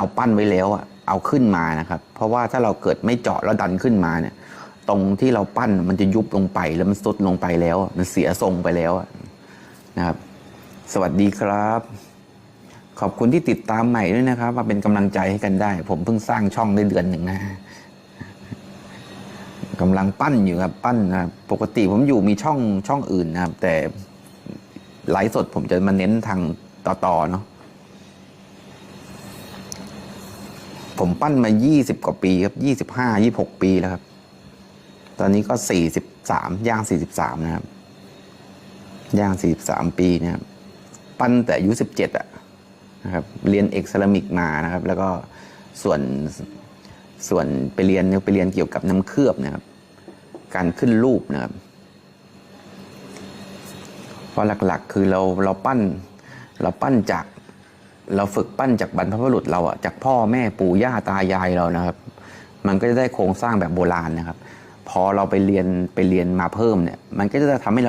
เอาปั้นไว้แล้วอะเอาขึ้นมานะครับ เพราะว่าถ้าเราเกิดไม่เจาะแล้วดันขึ้นมาเนี่ย ตรงที่เราปั้นมันจะยุบลงไปแล้วมันสุดลงไปแล้ว มันเสียทรงไปแล้วนะครับ สวัสดีครับ ขอบคุณที่ติดตามใหม่ด้วยนะครับ มาเป็นกำลังใจให้กันได้ ผมเพิ่งสร้างช่องได้เดือนหนึ่งนะกำลังปั้นอยู่ครับปั้นนะปกติผมอยู่มีช่องช่องอื่นนะครับ แต่ไลฟ์สดผมจะมาเน้นทางต่อต่อเนาะ ผมปั้นมา 20 กว่าปีครับ 25 26 ปีแล้วครับ ตอนนี้ก็ 43 ย่าง 43 นะครับ ย่าง 43 ปีนะครับ ปั้นแต่อายุ 17อะนะครับ เรียนเอกเซรามิกมานะครับ แล้วก็ส่วนส่วนไปเรียนไปเรียนเกี่ยวกับน้ำเคลือบนะครับ การขึ้นรูปนะครับเพราะหลักๆ คือเราเราปั้นเราปั้นจาก เราฝึกปั้นจากบรรพบุรุษเราอะจากพ่อแม่ปู่ย่าตายายเรานะครับ มันก็จะได้โครงสร้างแบบโบราณนะครับ พอเราไปเรียนไปเรียนมาเพิ่มเนี่ย มันก็จะทำให้เรา